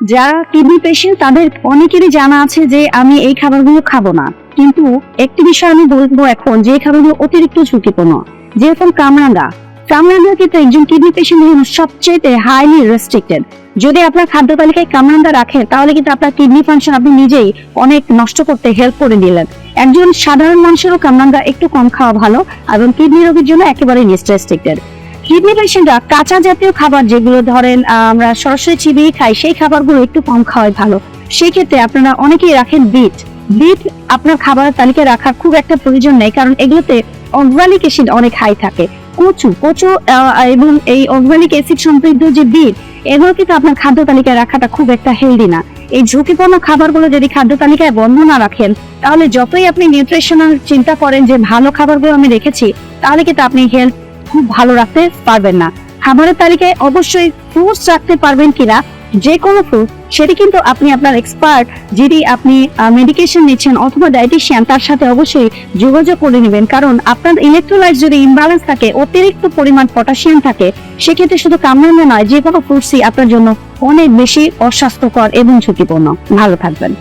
যারা kidney patient তাদের অনেকেরই জানা আছে যে আমি এই খাবারগুলো খাব না। কিন্তু একটি বিষয় আমি বলব এখন যে খাবারগুলো অতিরিক্ত ঝুঁকিপূর্ণ। যেরকম কামরাঙ্গা। কামরাঙ্গা কিন্তু একজন কিডনি পেশেন্ট সবচেয়ে হাইলি রেস্ট্রিক্টেড যদি আপনার খাদ্য তালিকায় কামরাঙ্গা রাখেন তাহলে কিন্তু আপনার কিডনি ফাংশন আপনি নিজেই অনেক নষ্ট করতে হেল্প করে দিলেন। একজন সাধারণ মানুষেরও কামরাঙ্গা একটু কম খাওয়া ভালো, এবং কিডনি রোগীর জন্য একেবারে রেস্ট্রিক্টেড কিডনি পেশেন্টরা কাঁচা জাতীয় খাবার যেগুলো ধরেন আমরা সরাসরি চিবিয়ে খাই, সেই খাবারগুলো একটু কম খাওয়াই ভালো। সেই ক্ষেত্রে আপনারা অনেকেই রাখেন বিট। বিট আপনার খাবারের তালিকায় রাখার খুব একটা প্রয়োজন নেই, কারণ এগুলোতে অর্গানিক অ্যাসিড অনেক হাই থাকে। কচু কচু এবং এই অর্গানিক অ্যাসিড সমৃদ্ধ যে বিট, এগুলো কিন্তু আপনার খাদ্য তালিকায় রাখাটা খুব একটা হেলদি না। এই ঝুঁকিপূর্ণ খাবারগুলো যদি খাদ্য তালিকায় বন্ধ না রাখেন, তাহলে যতই আপনি নিউট্রিশনাল চিন্তা করেন যে ভালো খাবারগুলো আমি রেখেছি, তাহলে কিন্তু আপনি হেলথ খুব ভালো রাখতে পারবেন না। খাবারের তালিকায় অবশ্যই ফ্রুটস রাখতে পারবেন কিনা, যে কোনো ফ্রুট সেটি কিন্তু আপনি আপনার এক্সপার্ট যদি আপনি মেডিকেশন নিচ্ছেন অথবা ডায়েটিশিয়ান তার সাথে অবশ্যই যোগাযোগ করে নেবেন। কারণ আপনার ইলেকট্রোলাইট যদি ইমব্যালেন্স থাকে, অতিরিক্ত পরিমাণ পটাশিয়াম থাকে, সেক্ষেত্রে শুধু কামরাঙ্গা নয়, যে কোনো ফ্রুটসই আপনার জন্য অনেক বেশি অস্বাস্থ্যকর এবং ঝুঁকিপূর্ণ। ভালো থাকবেন।